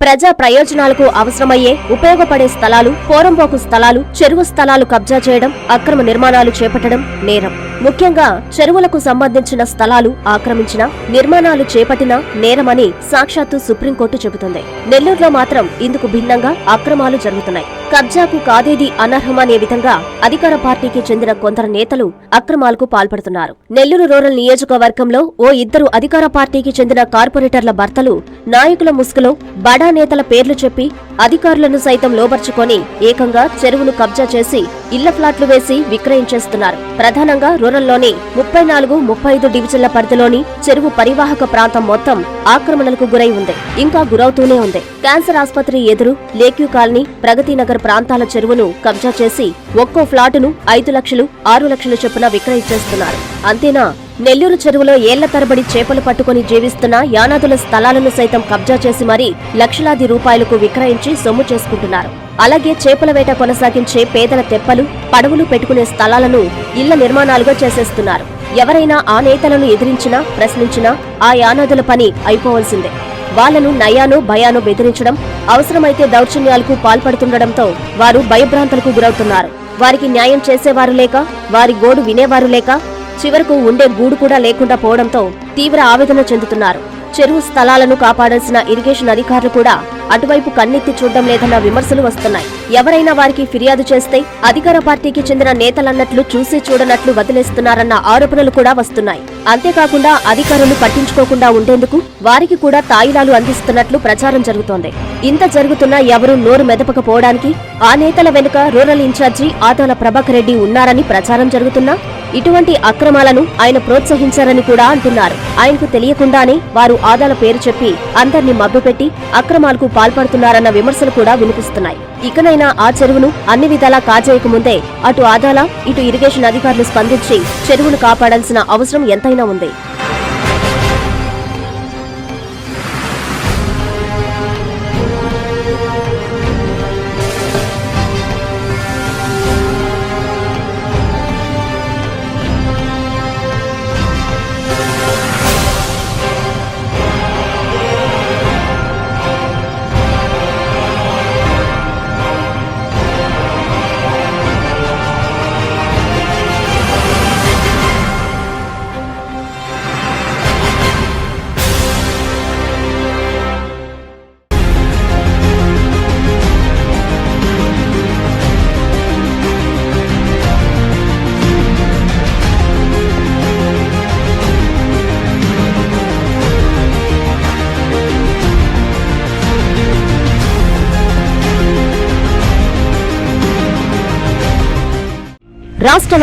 ప్రజా ప్రయోజనాలకు అవసరమయ్యే ఉపయోగపడే స్థలాలు పోరంపోకు స్థలాలు చెరువు స్థలాలు కబ్జా చేయడం అక్రమ నిర్మాణాలు చేపట్టడం నేరం. ముఖ్యంగా చెరువులకు సంబంధించిన స్థలాలు ఆక్రమించిన నిర్మాణాలు చేపట్టిన నేరమని సాక్షాత్తు సుప్రీంకోర్టు చెబుతుంది. నెల్లూరులో మాత్రం ఇందుకు భిన్నంగా అక్రమాలు జరుగుతున్నాయి. కబ్జాకు కాదేది అనర్హమనే విధంగా అధికార పార్టీకి చెందిన కొందరు నేతలు అక్రమాలకు పాల్పడుతున్నారు. నెల్లూరు రూరల్ నియోజకవర్గంలో ఓ ఇద్దరు అధికార పార్టీకి చెందిన కార్పొరేటర్ల భర్తలు నాయకుల ముసుగులో బడా నేతల పేర్లు చెప్పి అధికారులను సైతం లోబర్చుకొని ఏకంగా చెరువును కబ్జా చేసి ఇళ్ళ ఫ్లాట్లు వేసి విక్రయించేస్తున్నారు. ప్రధానంగా రూరల్లోని ముప్పై నాలుగు ముప్పై ఐదు డివిజన్ల పరిధిలోని చెరువు పరివాహక ప్రాంతం మొత్తం ఆక్రమణలకు గురై ఉంది. ఇంకా గురవుతూనే ఉంది. క్యాన్సర్ ఆసుపత్రి ఎదురు లేక్యూ కాలనీ ప్రగతినగర్ ప్రాంతాల చెరువును కబ్జా చేసి ఒక్కో ఫ్లాటును ఐదు లక్షలు ఆరు లక్షల చొప్పున విక్రయించేస్తున్నారు. అంతేనా? నెల్లూరు చెరువులో ఏళ్ళ తరబడి చేపలు పట్టుకుని జీవిస్తున్న యానాదుల స్థలాలను సైతం కబ్జా చేసి మరీ లక్షలాది రూపాయలకు విక్రయించి సొమ్ము చేసుకుంటున్నారు. అలాగే చేపల వేట కొనసాగించే పేదల తెప్పలు పడవలు పెట్టుకునే స్థలాలను ఇళ్ళ నిర్మాణాలుగా చేసేస్తున్నారు. ఎవరైనా ఆ నేతలను ఎదిరించినా ప్రశ్నించినా ఆ యానాదుల పని అయిపోవలసిందే. వాళ్ళను నయానో భయానో బెదిరించడం అవసరమైతే దౌర్జన్యాలకు పాల్పడుతుండటంతో వారు భయభ్రాంతులకు గురవుతున్నారు. వారికి న్యాయం చేసేవారు లేక వారి గోడు వినేవారు లేక చివరకు ఉండే గూడు కూడా లేకుండా పోవడంతో తీవ్ర ఆవేదన చెందుతున్నారు. చెరువు స్థలాలను కాపాడాల్సిన ఇరిగేషన్ అధికారులు కూడా అటువైపు కన్నెత్తి చూడడం లేదన్న విమర్శలు వస్తున్నాయి. ఎవరైనా వారికి ఫిర్యాదు చేస్తే అధికార పార్టీకి చెందిన నేతలన్నట్లు చూసి చూడనట్లు వదిలేస్తున్నారన్న ఆరోపణలు కూడా వస్తున్నాయి. అంతేకాకుండా అధికారులు పట్టించుకోకుండా ఉండేందుకు వారికి కూడా తాయిలాలు అందిస్తున్నట్లు ప్రచారం జరుగుతోంది. ఇంత జరుగుతున్నా ఎవరూ నోరు మెదపకపోవడానికి ఆ నేతల వెనుక రూరల్ ఇన్ఛార్జి ఆదాల ప్రభాకర్ రెడ్డి ఉన్నారని ప్రచారం జరుగుతున్నా ఇటువంటి అక్రమాలను ఆయన ప్రోత్సహించారని కూడా అంటున్నారు. ఆయనకు తెలియకుండానే వారు ఆదాల పేరు చెప్పి అందర్నీ మభ్యపెట్టి అక్రమాలకు పాల్పడుతున్నారన్న విమర్శలు కూడా వినిపిస్తున్నాయి. ఇకనైనా ఆ చెరువును అన్ని విధాలా కాజేయకముందే అటు ఆదాల ఇటు ఇరిగేషన్ అధికారులు స్పందించి చెరువును కాపాడాల్సిన అవసరం ఎంతైనా ఉంది. రాష్ట్ర